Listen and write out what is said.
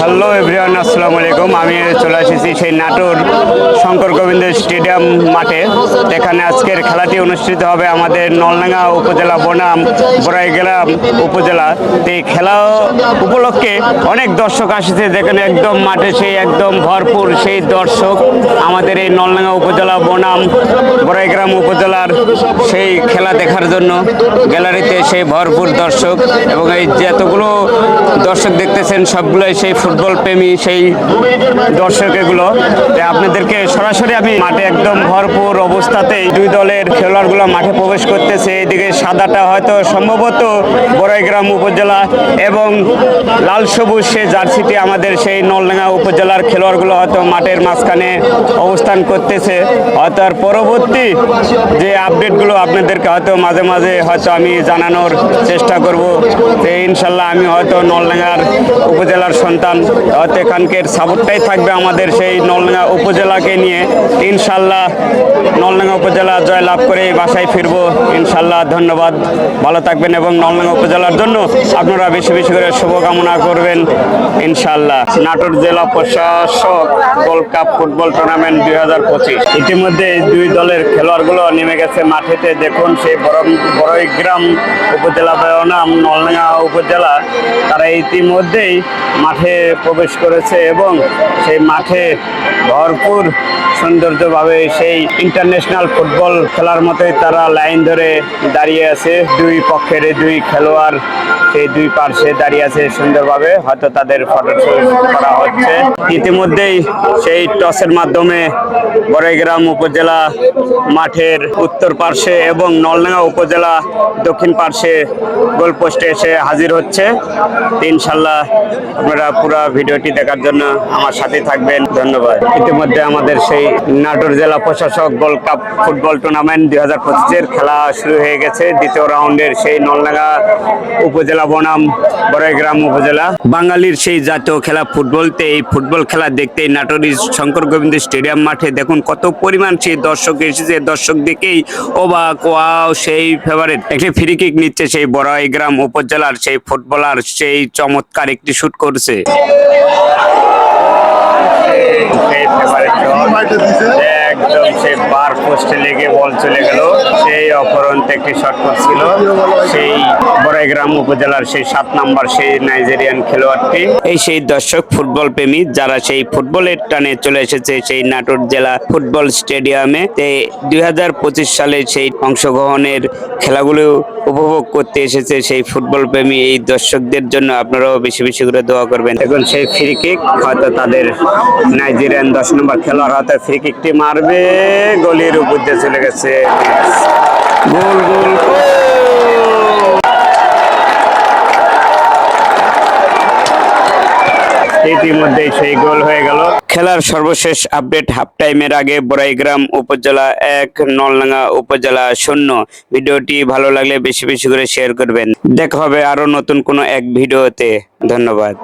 Hello everyone, আসসালামু আলাইকুম। আমি চলে এসেছি সেই নাটোর শঙ্কর গোবিন্দ স্টেডিয়াম মাঠে এখানে আজকের খেলাটি অনুষ্ঠিত হবে আমাদের নলডাঙ্গা উপজেলা বনাম বড়াইগ্রাম উপজেলা। তো এই খেলা উপলক্ষে অনেক দর্শক আসছে, যেখানে একদম মাঠে সেই একদম ভরপুর সেই দর্শক আমাদের এই নলডাঙ্গা উপজেলা বনাম বড়াইগ্রাম উপজেলার সেই খেলা দেখার জন্য গ্যালারিতে সেই ভরপুর দর্শক এবং এই যতগুলো দর্শক দেখতেছেন, সবগুলোই সেই ফুটবল প্রেমী, সেই দর্শক এগুলো। আপনাদেরকে সরাসরি আমি মাঠে একদম ভরপুর অবস্থাতেই দুই দলের খেলোয়াড়গুলো মাঠে প্রবেশ করতেছে। এদিকে সাদাটা হয়তো সম্ভবত বড়াইগ্রাম উপজেলা এবং লাল সবুজ সে জার্সিটি আমাদের সেই নলডাঙ্গা উপজেলার খেলোয়াড়গুলো হয়তো মাঠের মাঝখানে অবস্থান করতেছে। হয়তো আর পরবর্তী যে আপডেটগুলো আপনাদেরকে হয়তো মাঝে মাঝে হয়তো আমি জানানোর চেষ্টা করব, যে ইনশাল্লাহ আমি হয়তো নলডাঙ্গার উপজেলার সন্তান, হয়তো এখানকার সাপোর্টটাই থাকবে আমাদের সেই নলডাঙ্গা উপজেলাকে নিয়ে। ইনশাল্লাহ নলডাঙ্গা উপজেলা জয় লাভ করে বাসায় ফিরবো। ইনশাল্লাহ ধন্যবাদ। ভালো থাকবেন এবং নলডাঙ্গা উপজেলার জন্য আপনারা বেশি বেশি করে শুভকামনা করবেন। ইনশাল্লাহ নাটোর জেলা প্রশাসক গোল্ড কাপ ফুটবল টুর্নামেন্ট দুই হাজার পঁচিশ। ইতিমধ্যে দুই দলের খেলোয়াড়গুলো নেমে গেছে মাঠেতে। দেখুন সেই বড় বড়ইগ্রাম উপজেলা বনাম নলডাঙ্গা উপজেলা। তারা ইতিমধ্যেই মাঠে প্রবেশ করেছে এবং সেই মাঠে ভরপুর সৌন্দর্যভাবে সেই ইন্টারন্যাশনাল ফুটবল খেলার মতোই তারা লাইন ধরে দাঁড়িয়ে আছে। দুই পক্ষের দুই খেলোয়াড় সেই দুই পার্শ্বে দাঁড়িয়ে আছে সুন্দরভাবে। হয়তো তাদের ফটো করা হচ্ছে। ইতিমধ্যেই সেই টসের মাধ্যমে বড়াইগ্রাম উপজেলা মাঠের উত্তর পার্শ্বে এবং নলডাঙ্গা উপজেলা দক্ষিণ পার্শ্বে গোলপোস্টে এসে হাজির হচ্ছে। ইনশাল্লাহ আপনারা পুরো ভিডিওটি দেখার জন্য আমার সাথে থাকবেন। ধন্যবাদ। ইতিমধ্যে আমাদের সেই নাটোর জেলা প্রশাসক গোল্ড কাপ ফুটবল টুর্নামেন্ট দুই হাজার পঁচিশের খেলা শুরু হয়ে গেছে। দ্বিতীয় রাউন্ডের সেই নলডাঙ্গা উপজেলা বনাম বড়াইগ্রাম উপজেলা। বাঙালির সেই জাতীয় খেলা ফুটবলতে এই ফুটবল খেলা দেখতে নাটোর শঙ্কর গোবিন্দ স্টেডিয়াম মাঠে দেখুন কত পরিমাণ সেই দর্শক এসেছে। দর্শক দেখেই অবাক ওয়াও সেই ফেভারিট একটি ফ্রি কিক নিচ্ছে সেই বড়াইগ্রাম উপজেলার সেই ফুটবলার সেই চমৎকার একটি শুট করছে। একদম বার পোস্টে লেগে বল চলে গেল। সেই অপরন্ত একটি শট ছিল সেই বড়াইগ্রাম উপজেলার সেই সাত নাম্বার, সেই নাইজেরিয়ান খেলোয়াড়টি এই সেই দর্শক ফুটবল প্রেমী, যারা সেই ফুটবলের টানে চলে এসেছে সেই নাটোর জেলা ফুটবল স্টেডিয়ামে দুই হাজার পঁচিশ সালে সেই অংশগ্রহণের খেলাগুলো উপভোগ করতে এসেছে সেই ফুটবল প্রেমী এই দর্শকদের জন্য আপনারাও বেশি বেশি করে দোয়া করবেন। এখন সেই ফ্রি কিক হয়তো তাদের নাইজেরিয়ান দশ নম্বর খেলোয়াড় হয়তো ফ্রি কিকটি মারবে, গলির উপর দিয়ে চলে গেছে। গোল গোল। ইতিমধ্যেই সেই গোল হয়ে গেল। খেলার সর্বশেষ আপডেট হাফ টাইমের আগে বড়াইগ্রাম উপজেলা এক, নলডাঙ্গা উপজেলা শূন্য। ভিডিওটি ভালো লাগলে বেশি বেশি করে শেয়ার করবেন। দেখা হবে আরও নতুন কোনো এক ভিডিওতে। ধন্যবাদ।